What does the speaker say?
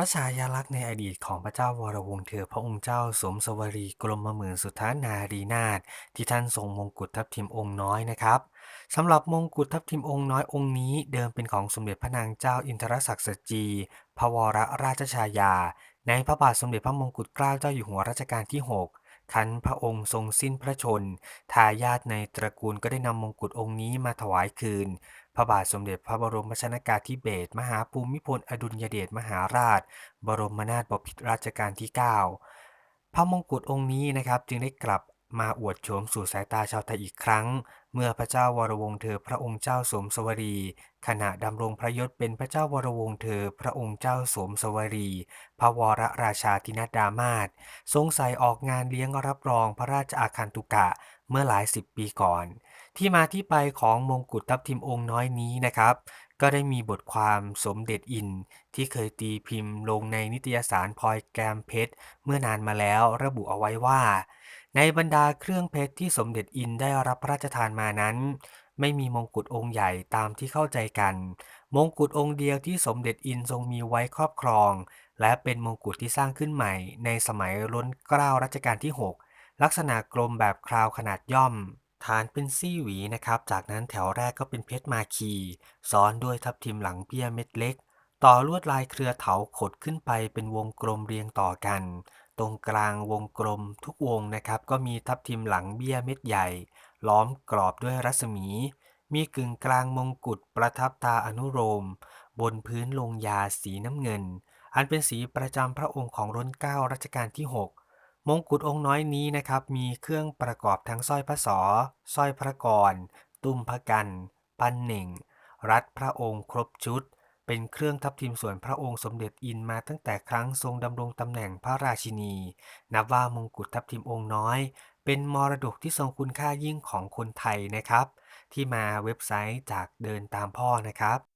ระฉายาลักษณ์ในอดีตของพระเจ้าวรวงศ์เธอพระองค์เจ้าสมสวรีกรมหมื่นสุทธานารีนาถที่ท่านทรงมงกุฎทับทิมองค์น้อยนะครับสำหรับมงกุฎทับทิมองค์น้อยองค์นี้เดิมเป็นของสมเด็จพระนางเจ้าอินทรศักดิ์สจี พระวรราชชายา ในพระบาทสมเด็จพระมงกุฎเกล้าเจ้าอยู่หัวรัชกาลที่ 6คันพระองค์ทรงสิ้นพระชน ทายาทในตระกูลก็ได้นำมงกุฎองค์นี้มาถวายคืน พระบาทสมเด็จพระบรมชนากาธิเบศรมหาภูมิพลอดุลยเดชมหาราช บรมนาถบพิตรราชกาลที่ 9 พระมงกุฎองค์นี้นะครับจึงได้กลับมาอวดโฉมสู่สายตาชาวไทยอีกครั้ง เมื่อพระเจ้าวรวงเธอพระองค์เจ้าสมสวรี ขณะดำรงพระยศเป็นพระเจ้าวรวงเธอพระองค์เจ้าสมสวรี พระวรราชาธินัดดามาศทรงใส่ออกงานเลี้ยงรับรองพระราชอาคันตุกะเมื่อหลายสิบปีก่อน ที่มาที่ไปของมงกุฎทับทิมองค์น้อยนี้นะครับ ก็ได้มีบทความสมเด็จอิน ที่เคยตีพิมพ์ลงในนิตยสารพลอยแกมเพชร เมื่อนานมาแล้วระบุเอาไว้ว่า ในบรรดาเครื่องเพชรที่สมเด็จอินได้รับพระราชทานมานั้น ไม่มีมงกุฎองค์ใหญ่ตามที่เข้าใจกัน มงกุฎองค์เดียวที่สมเด็จอินทรงมีไว้ครอบครอง และเป็นมงกุฎที่สร้างขึ้นใหม่ ในสมัยล้นเกล้ารัชกาลที่ 6 ลักษณะกลมแบบคราวขนาดย่อม ฐานเป็นซี่หวีนะครับ จากนั้นแถวแรกก็เป็นเพชรมาคีซ้อนด้วยทับทิมหลังเบี้ยเม็ดเล็ก ต่อลวดลายเครือเถาขดขึ้นไปเป็นวงกลมเรียงต่อกัน ตรงกลางวงกลมทุกวงนะครับ ก็มีทับทิมหลังเบี้ยเม็ดใหญ่ ล้อมกรอบด้วยรัศมี มีกึ่งกลางมงกุฎประทับตาอนุโลมบนพื้นลงยาสีน้ำเงิน อันเป็นสีประจำพระองค์ของร้นเก้ารัชกาลที่ 6 มงกุฎองค์น้อยนี้นะครับ มีเครื่องประกอบทั้งสร้อยพระสอสร้อยพระกร ตุ้มพระกัน ปันเหน่ง รัดพระองค์ครบชุด เป็นเครื่องทับทิมส่วนพระองค์สมเด็จอินมาตั้งแต่ครั้งทรงดำรงตำแหน่งพระราชินี นับว่ามงกุฎทับทิมองค์น้อย เป็นมรดกที่ทรงคุณค่ายิ่งของคนไทยนะครับ ที่มาเว็บไซต์จากเดินตามพ่อนะครับ